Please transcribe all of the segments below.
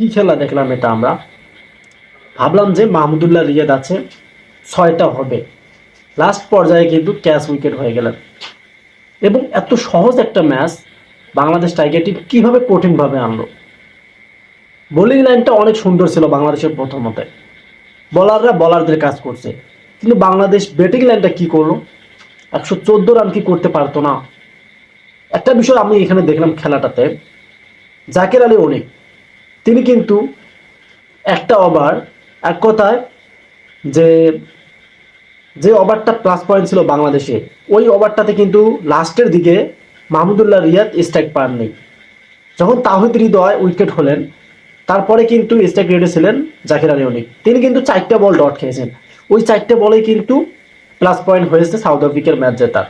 কি খেলা দেখলাম এটা আমরা? ভাবলাম যে মাহমুদুল্লাহ রিয়াদ আছে, ছয়টা হবে। লাস্ট পর্যায়ে কিন্তু ক্যাচ উইকেট হয়ে গেলেন এবং এত সহজ একটা ম্যাচ বাংলাদেশ টাইগার টিম কীভাবে কঠিনভাবে আনলো? বোলিং লাইনটা অনেক সুন্দর ছিল বাংলাদেশের প্রথমতে। বলাররা বলারদের কাজ করছে। কিন্তু বাংলাদেশ ব্যাটিং লাইনটা কি করল? একশো চোদ্দ রান কি করতে পারতো না? একটা বিষয় আমি এখানে দেখলাম খেলাটাতে। জাকের আলী অনেক। তিনি কিন্তু একটা ওভার এক কথায় যে যে ওভারটা প্লাস পয়েন্ট ছিল বাংলাদেশে, ওই ওভারটাতে কিন্তু লাস্টের দিকে মাহমুদুল্লাহ রিয়াদ স্ট্রাইক পাননি। যখন তাহিদ হৃদয় উইকেট হলেন, তারপরে কিন্তু স্ট্রাইক রেটে ছিলেন জাকির আলী অনিক। তিনি কিন্তু চারটে বল ডট খেয়েছেন। ওই চারটে বলেই কিন্তু প্লাস পয়েন্ট হয়েছে সাউথ আফ্রিকার ম্যাচ জেতার।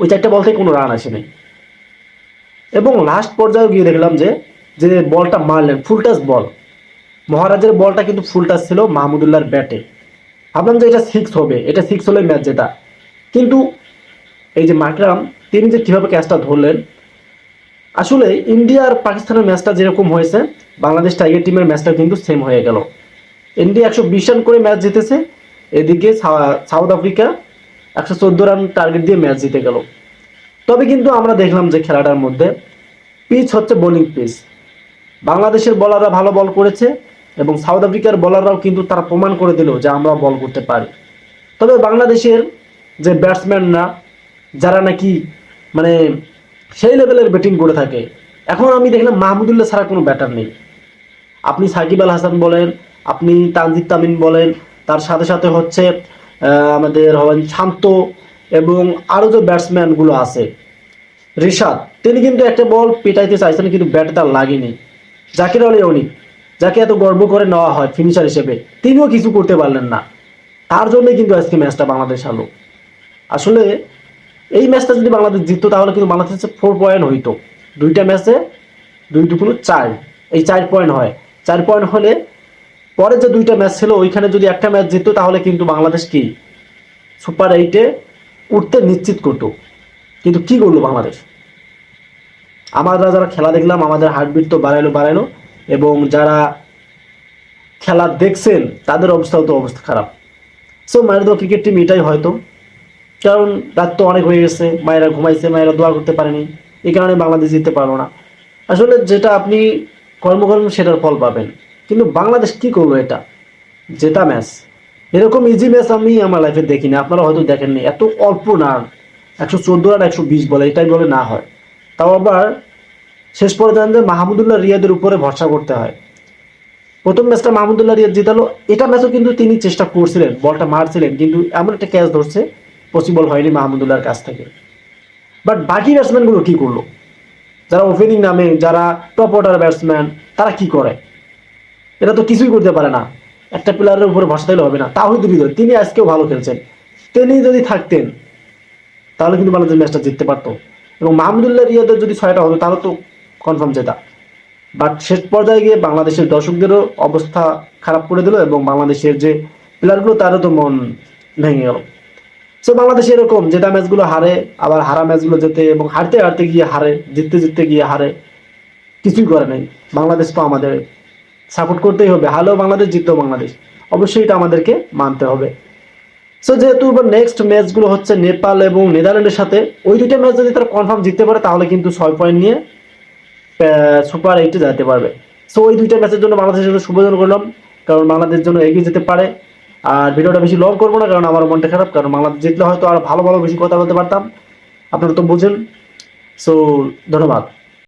ওই চারটে বল থেকে কোনো রান আসেনি। এবং লাস্ট পর্যায়ে গিয়ে দেখলাম যে যে বলটা মারলেন ফুল টাচ বল মহারাজের বলটা কিন্তু ফুল টাচ ছিল মাহমুদুল্লাহর ব্যাটে ভাবলাম যে এটা সিক্স হবে, এটা সিক্স হলে ম্যাচ যেটা। কিন্তু এই যে মাকরাম তিনি যে কীভাবে ক্যাচটা ধরলেন, আসলে ইন্ডিয়া আর পাকিস্তানের ম্যাচটা যেরকম হয়েছে, বাংলাদেশ টাইগার টিমের ম্যাচটা কিন্তু সেম হয়ে গেল। ইন্ডিয়া একশো বিশ রান করে ম্যাচ জিতেছে, এদিকে সাউথ আফ্রিকা একশো চোদ্দ রান টার্গেট দিয়ে ম্যাচ জিতে গেল। তবে কিন্তু আমরা দেখলাম যে খেলাটার মধ্যে পিচ হচ্ছে বোলিং পিচ বাংলাদেশের বলাররা ভালো বল করেছে এবং সাউথ আফ্রিকার বলাররাও কিন্তু তারা প্রমাণ করে দিল যে আমরা বল করতে পারি। তবে বাংলাদেশের যে ব্যাটসম্যানরা যারা নাকি মানে সেই লেভেলের ব্যাটিং করে থাকে, এখন আমি দেখলাম মাহমুদুল্লাহ ছাড়া কোনো ব্যাটার নেই। আপনি সাকিব আল হাসান বলেন, আপনি তানজিদ তামিন বলেন, তার সাথে সাথে হচ্ছে আমাদের হবেন শান্ত এবং আরও যে ব্যাটসম্যানগুলো আছে, রিশাদ, তিনি কিন্তু একটা বল পেটাইতে চাইছেন, কিন্তু ব্যাটে তার লাগেনি। জাকির আলী অনিক যাকে এত গর্ব করে নেওয়া হয় ফিনিশার হিসেবে, তিনিও কিছু করতে পারলেন না। তার জন্যই কিন্তু আজকে ম্যাচটা বাংলাদেশ হারলো। আসলে এই ম্যাচটা যদি বাংলাদেশ জিততো, তাহলে কিন্তু বাংলাদেশে ফোর পয়েন্ট হইতো। দুইটা ম্যাচে দুই দুগুলো চার। এই চার পয়েন্ট হয়। চার পয়েন্ট হলে পরে যে দুইটা ম্যাচ ছিল, ওইখানে যদি একটা ম্যাচ জিততো, তাহলে কিন্তু বাংলাদেশ কি? সুপার এইটে উঠতে নিশ্চিত করতো। কিন্তু কি করল বাংলাদেশ? আমরা যারা খেলা দেখলাম, আমাদের হার্টবিট তো বাড়াইলো বাড়াইলো। এবং যারা খেলা দেখছেন, তাদের অবস্থাও তো অবস্থা খারাপ। সো মায়ের দোয়া ক্রিকেট টিম এটাই হয়তো। কারণ রাত তো অনেক হয়ে গেছে, মায়েরা ঘুমাইছে, মায়েরা দোয়া করতে পারেনি। এই কারণে বাংলাদেশ জিততে পারল না। আসলে যেটা আপনি কর্ম করবেন সেটার ফল পাবেন। কিন্তু বাংলাদেশ কি করল এটা? জেতা ম্যাচ এরকম ইজি ম্যাচ আমি আমার লাইফে দেখিনি। আপনারা হয়তো দেখেননি। এত অল্প রান একশো চোদ্দ রান একশো বিশ বলে, এটাই বলে না হয়। তাও আবার শেষ পর্যন্ত মাহমুদুল্লাহ রিয়াদের উপরে ভরসা করতে হয়। প্রথম ম্যাচটা মাহমুদুল্লাহ রিয়াদ জিতালো। এটা ম্যাচও কিন্তু তিনি চেষ্টা করছিলেন, বলটা মারছিলেন, কিন্তু এমন একটা ক্যাচ ধরছে পসিবল হয়নি মাহমুদুল্লাহর কাছ থেকে। বাট বাকি ব্যাটসম্যানগুলো কী করল? যারা ওপেনিং নামে, যারা টপ অর্ডার ব্যাটসম্যান তারা কি করে? এটা তো কিছুই করতে পারে না। একটা প্লেয়ারের উপরে ভরসা দিলে হবে না। তাহিদ হৃদয় তিনি আজকেও ভালো খেলছেন। তিনি যদি থাকতেন, তাহলে কিন্তু বাংলাদেশ ম্যাচটা জিততে পারতো। এবং মাহমুদুল্লাহ রিয়াদের যদি ছয়টা হতো, তাহলে তো কনফার্ম জেতা। বাট শেষ পর্যায়ে গিয়ে বাংলাদেশের দর্শকদেরও অবস্থা খারাপ করে দিল এবং বাংলাদেশের যে প্লেয়ারগুলো তারও তো মন ভেঙে গেল। সো বাংলাদেশ এরকম জেতা ম্যাচগুলো হারে, আবার হারা ম্যাচগুলো যেতে এবং হারতে হারতে গিয়ে হারে, জিততে জিততে গিয়ে হারে, কিছুই করে নাই। বাংলাদেশ তো আমাদের সাপোর্ট করতেই হবে। হারলেও বাংলাদেশ জিততেও বাংলাদেশ। অবশ্যই এটা আমাদেরকে মানতে হবে। সো যেহেতু এবার নেক্সট ম্যাচগুলো হচ্ছে নেপাল এবং নেদারল্যান্ডের সাথে, ওই দুইটা ম্যাচ যদি তারা কনফার্ম জিততে পারে, তাহলে কিন্তু ছয় পয়েন্ট নিয়ে সুপার এইটে যেতে পারবে। সো ওই দুইটা ম্যাচের জন্য বাংলাদেশের জন্য শুভজন করলাম, কারণ বাংলাদেশের জন্য এগিয়ে যেতে পারে। আর ভিডিওটা বেশি লং করব না, কারণ আমার মনটা খারাপ, কারণ বাংলাদেশ জিতলে হয়তো আর ভালো ভালো বেশি কথা বলতে পারতাম। আপনারা তো বুঝেন। সো ধন্যবাদ।